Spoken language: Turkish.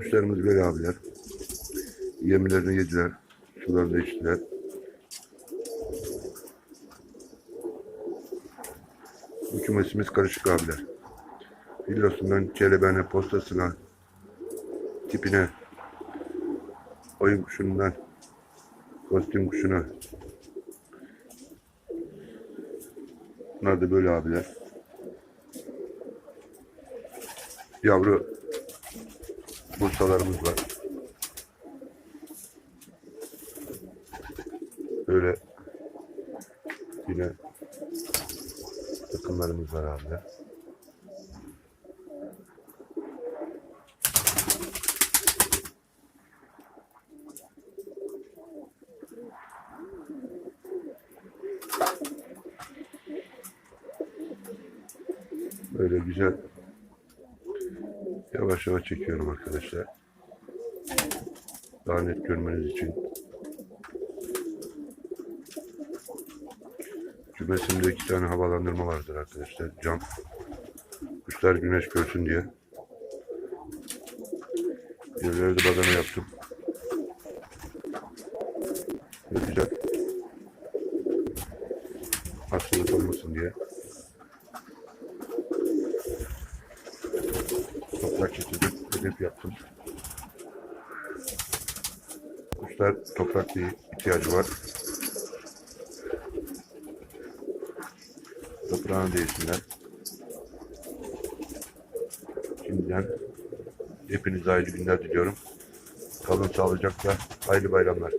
Kuşlarımız böyle abiler. Yemlerini yediler. Sularını içtiler. Bu kümesimiz karışık abiler. Villosundan kelebene, postasına, tipine, oyun kuşundan, kostüm kuşuna. Bunlar da böyle abiler. Yavru bursalarımız var. Böyle yine takımlarımız var abiler. Böyle güzel yavaş yavaş çekiyorum arkadaşlar. Daha net görmeniz için. Kümesimde iki tane havalandırma vardır arkadaşlar. Cam. Kuşlar güneş görsün diye. Yerlere de badana yaptım. Böyle güzel. Hastalık olmasın diye. Toprak getirdim. Hedef yaptım. Kuşlar toprak bir ihtiyacı var. Toprağını değişsinler. Şimdiden hepinize hayırlı günler diliyorum. Kalın sağlıcakla. Hayırlı bayramlar.